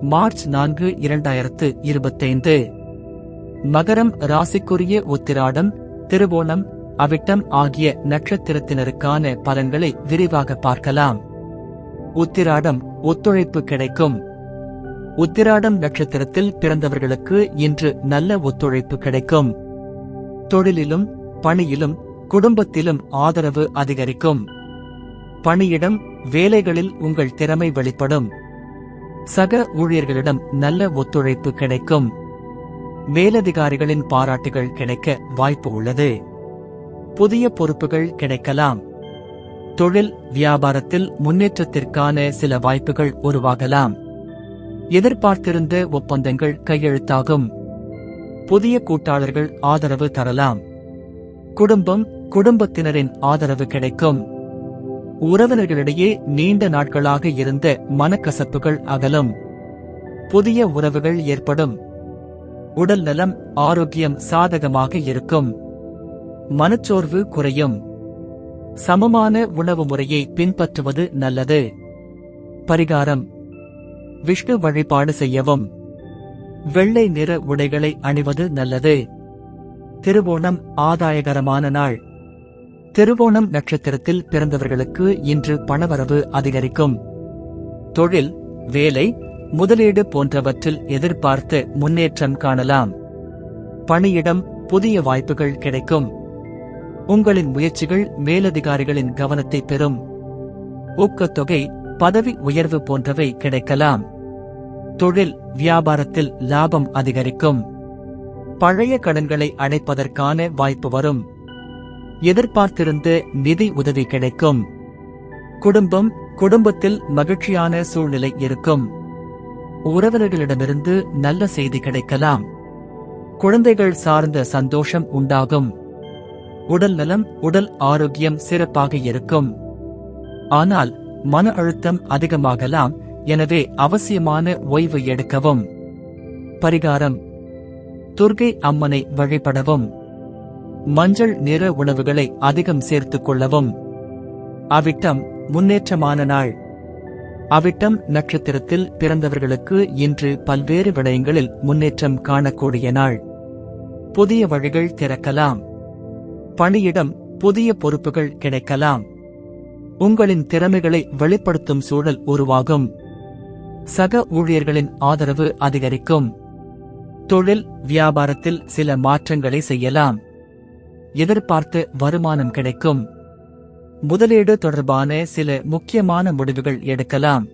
March நான்கு இரண்டாயிரத்து இருபத்தைந்து. மகரம் ராசிக்குரிய உத்திராடம் திருவோணம் அவிட்டம் ஆகிய நட்சத்திரத்தினருக்கான பலன்களை விரிவாக பார்க்கலாம். உத்திராடம் ஒத்துழைப்பு கிடைக்கும். உத்திராடம் நட்சத்திரத்தில் பிறந்தவர்களுக்கு இன்று நல்ல ஒத்துழைப்பு கிடைக்கும். தொழிலிலும் பணியிலும் குடும்பத்திலும் ஆதரவு அதிகரிக்கும். பணியிடம் வேலைகளில் உங்கள் திறமை வெளிப்படும். சக ஊழியர்களிடம் நல்ல ஒத்துழைப்பு கிடைக்கும். மேலதிகாரிகளின் பாராட்டுகள் கிடைக்க வாய்ப்பு உள்ளது. புதிய பொறுப்புகள் கிடைக்கலாம். தொழில் வியாபாரத்தில் முன்னேற்றத்திற்கான சில வாய்ப்புகள் உருவாகலாம். எதிர்பார்த்திருந்த ஒப்பந்தங்கள் கையெழுத்தாகும். புதிய கூட்டாளர்கள் ஆதரவு தரலாம். குடும்பம் குடும்பத்தினரின் ஆதரவு கிடைக்கும். உறவினர்களிடையே நீண்ட நாட்களாக இருந்த மனக்கசப்புகள் அகலும். புதிய உறவுகள் ஏற்படும். உடல் நலம் ஆரோக்கியம் சாதகமாக இருக்கும். மனச்சோர்வு குறையும். சமமான உணவு முறையை பின்பற்றுவது நல்லது. பரிகாரம். விஷ்ணு வழிபாடு செய்யவும். வெள்ளை நிற உடைகளை அணிவது நல்லது. திருவோணம் ஆதாயகரமான நாள். திருவோணம் நட்சத்திரத்தில் பிறந்தவர்களுக்கு இன்று பணவரவு அதிகரிக்கும். தொழில் வேலை முதலீடு போன்றவற்றில் எதிர்பார்த்து முன்னேற்றம் காணலாம். பணியிடம் புதிய வாய்ப்புகள் கிடைக்கும். உங்களின் முயற்சிகள் மேலதிகாரிகளின் கவனத்தை பெறும். ஊக்கத்தொகை பதவி உயர்வு போன்றவை கிடைக்கலாம். தொழில் வியாபாரத்தில் லாபம் அதிகரிக்கும். பழைய கடன்களை அடைப்பதற்கான வாய்ப்பு வரும். எதிர்பார்த்திருந்த நிதி உதவி கிடைக்கும். குடும்பம் குடும்பத்தில் மகிழ்ச்சியான சூழ்நிலை இருக்கும். உறவினர்களிடமிருந்து நல்ல செய்தி கிடைக்கலாம். குழந்தைகள் சார்ந்த சந்தோஷம் உண்டாகும். உடல் நலம் உடல் ஆரோக்கியம் சிறப்பாக இருக்கும். ஆனால் மன அழுத்தம் அதிகமாகலாம் எனவே அவசியமான ஓய்வு எடுக்கவும். பரிகாரம். துர்கை அம்மனை வழிபடவும். மஞ்சள் நிற உணவுகளை அதிகம் சேர்த்துக் கொள்ளவும். அவிட்டம் முன்னேற்றமான நாள். அவிட்டம் நட்சத்திரத்தில் பிறந்தவர்களுக்கு இன்று பல்வேறு விடயங்களில் முன்னேற்றம் காணக்கூடிய நாள். புதிய வழிகள் திறக்கலாம். பணியிடம் புதிய பொறுப்புகள் கிடைக்கலாம். உங்களின் திறமைகளை வெளிப்படுத்தும் சூழல் உருவாகும். சக ஊழியர்களின் ஆதரவு அதிகரிக்கும். தொழில் வியாபாரத்தில் சில மாற்றங்களை செய்யலாம். எதிர்பார்த்து வருமானம் கிடைக்கும். முதலீடு தொடர்பான சில முக்கியமான முடிவுகள் எடுக்கலாம்.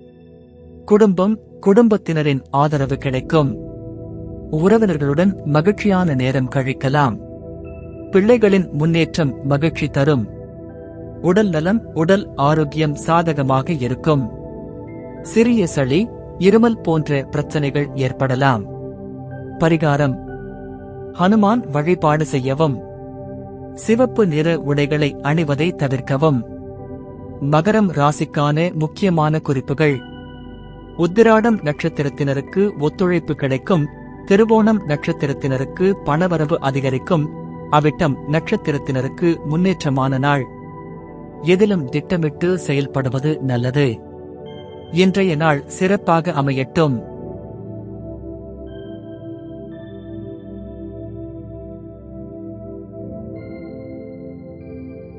குடும்பம் குடும்பத்தினரின் ஆதரவு கிடைக்கும். உறவினர்களுடன் மகிழ்ச்சியான நேரம் கழிக்கலாம். பிள்ளைகளின் முன்னேற்றம் மகிழ்ச்சி தரும். உடல் நலம் உடல் ஆரோக்கியம் சாதகமாக இருக்கும். சிறிய சளி இருமல் போன்ற பிரச்சனைகள் ஏற்படலாம். பரிகாரம். ஹனுமான் வழிபாடு செய்யவும். சிவப்பு நிற உடைகளை அணிவதை தவிர்க்கவும். மகரம் ராசிக்கான முக்கியமான குறிப்புகள். உத்திராடம் நட்சத்திரத்தினருக்கு ஒத்துழைப்பு கிடைக்கும். திருவோணம் நட்சத்திரத்தினருக்கு பணவரவு அதிகரிக்கும். அவிட்டம் நட்சத்திரத்தினருக்கு முன்னேற்றமான நாள். எதிலும் திட்டமிட்டு செயல்படுவது நல்லது. இன்றைய நாள் சிறப்பாக அமையட்டும்.